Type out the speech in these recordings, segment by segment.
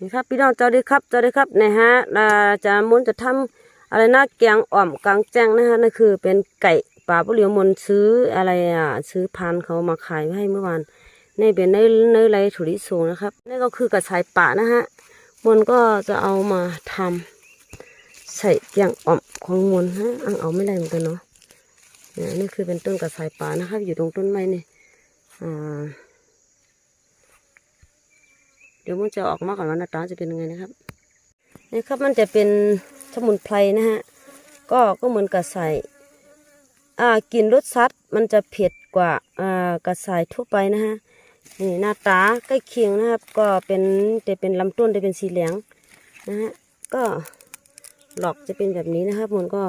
นี่ครับพี่น้องเจ้าดีครับเจ้าดีครับนะฮะอ่าจะมุนจะทำอะไรนะแกงอ่อมกลางแจ้งนะฮะนั่นคือเป็นไก่ป่าปุเหลียวมนซื้ออะไรอะซื้อพันเขามาขายให้เมื่อวานนี่เป็นเนื้อเนื้อไรถั่วลิสงนะครับนี่ก็คือกระชายป่านะฮะมนก็จะเอามาทำใส่แกงอ่อมของมนฮะอังเอาไม่ได้เหมือนกันเนาะเนี่ยนี่คือเป็นต้นกระชายป่านะครับอยู่ตรงต้นไม้นี่อ่า ดี๋ยวมันจะออกมาก่อนว่าหน้าตาจะเป็นยังไงนะครับนี่ครับมันจะเป็นสมุนไพรนะฮะก็ก็เหมือนกระใสอ่ากินรสชัดมันจะเผ็ดกว่าอ่ากระใสทั่วไปนะฮะนี่หน้าตาใกล้เคียงนะครับ ก็เป็นจะเป็นลำต้นจะเป็นสีเหลืองนะฮะก็หลอกจะเป็นแบบนี้นะครับมันก็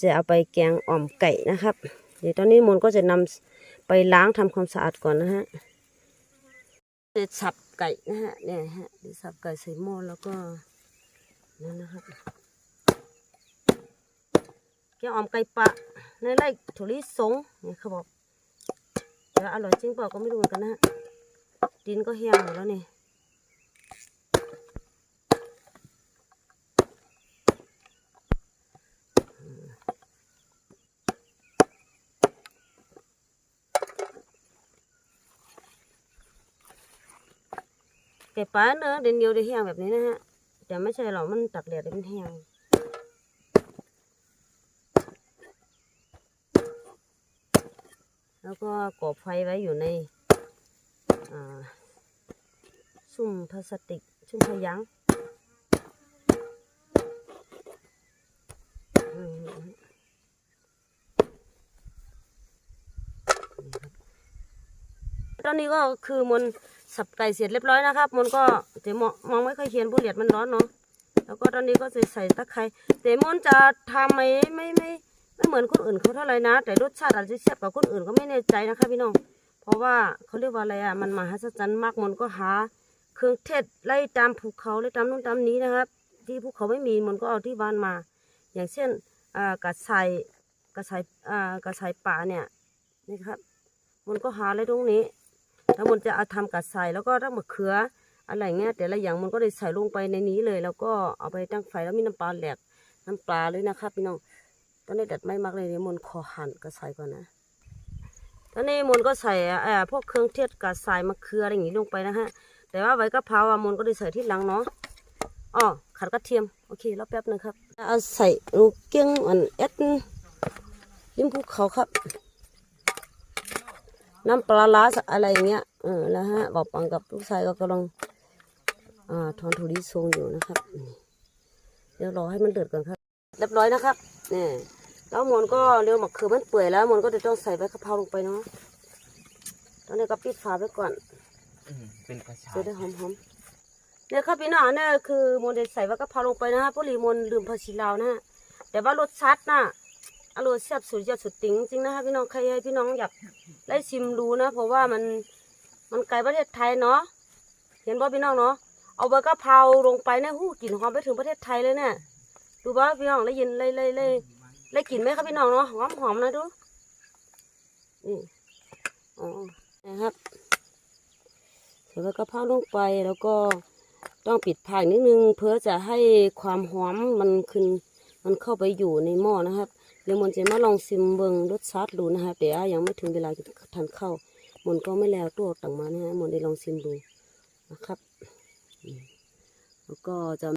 จะเอาไปแกงอ่อมไก่นะครับ เดี๋ยวตอนนี้มนก็จะนำไปล้างทำความสะอาดก่อนนะฮะ จะสับไก่นะฮะเนี่ยฮะจะสับไก่ใส่หม้อแล้วก็นั่นนะครับแกงอ่อมไก่ปะในไร่ถั่วลิสงเนี่ยเขาบอกแต่อร่อยจริงเปล่าก็ไม่รู้เหมือนกันนะฮะดินก็แห้งหมดแล้วเนี่ย ไก่ปลาเนื้อะเด่นเดียวได้แห้งแบบนี้นะฮะแต่ไม่ใช่หรอกมันตักแดดมันแห้งแล้วก็ก่อไฟไว้อยู่ในอ่าซุ้มพลาสติกซุ้มพยังตอนนี้ก็คือมัน สับไก่เสร็จเรียบร้อยนะครับมนก็แต่มมองไม่ค่อยเห็นผู้เหลียดมันร้อนเนาะแล้วก็ตอนนี้ก็จะใส่ตะไคร้แต่มนจะทำไม่ไม่ไม่ไม่เหมือนคนอื่นเขาเท่าไหร่นะ แต่รสชาติอาจจะเทียบกับคนอื่นก็ไม่แน่ใจนะคะพี่น้องเพราะว่าเขาเรียกว่าอะไรอะมันมหัศจรรย์มากมันก็หา เครื่องเทศไล่ตามภูเขาไล่ตามนู่นตามนี้นะครับ ที่ภูเขาไม่มีมันก็เอาที่บ้านมา อย่างเช่นกระชายกระชายกระชายป่าเนี่ยนี่ครับมันก็หาอะไรตรงนี้ แล้วมันจะเอาทำกระชายแล้วก็ตั้งมะเขืออะไรเงี้ยแต่ละอย่างมันก็ได้ใส่ลงไปในนี้เลย แล้วก็เอาไปตั้งไฟแล้วมีน้ำปลาแหลกน้ำปลาเลยนะครับพี่น้องตอนนี้ดัดไม่มากเลยเนี่ยมนขอหั่นกระใส่ก่อนนะตอนนี้มนก็ใส่เอ่อพวกเครื่องเทศกระใส่มะเขืออะไรอย่างนี้ลงไปนะฮะแต่ว่าใบกะเพราอะมนก็ได้ใส่ที่หลังเนาะอ๋อขัดกระเทียมโอเครอแป๊บหนึงครับเอาใส่ลูกเกี้ยงอันเอ็ดริมภูเขาครับ น้ำปลาร้าอะไรอย่างเงี้ยเออแล้วฮะบอกปังกับลูกชายก็กำลังอ่าทอนถั่วลิสงอยู่นะครับนี่เดี๋ยวรอให้มันเดือดก่อนครับเรียบร้อยนะครับนี่แล้วมนก็เรียวหมักคือมันเปื่อยแล้วมนก็จะต้องใส่ใบกะเพราลงไปเนาะตอนนี้ก็ปิดฝาไว้ก่อนอืมเป็นกระชาจะยได้หอมๆเนี่ยครับพี่น้องเนี่ยคือมนจะใส่ใบกะเพราลงไปนะฮะเพราะลีมนลืมผักชีลาวนะฮะแต่ว่ารสชัดน่ะ อร่อยแซ่บสุดยอดสุดติ๋งจริงนะคะพี่น้องใครให้พี่น้องอยากได้ชิมดูนะ เพราะว่ามันมันไกลประเทศไทยเนาะเห็นบ่พี่น้องเนาะเอาใบกะเพราลงไปเนี่ยหู้กลิ่นหอมไปถึงประเทศไทยเลยเนี่ยดูบ่พี่น้องได้ยินเลยเลยเลยได้กลิ่นไหมครับพี่น้องเนาะหอมหอมนะดูนี่อ๋อนะครับใส่ใบกะเพราลงไปแล้วก็ต้องปิดผากนิดนึงเพื่อจะให้ความหอมมันขึ้นมันเข้าไปอยู่ในหม้อนะครับ เดี๋ยวมันจะมาลองซิมเบิงรสชาติดูนะคะแต่ยังไม่ถึงเวลาทานข้าวมันก็ไม่แล้วตัวต่างมานะฮะมันได้ลองซิมดูนะครับ แล้วก็จะ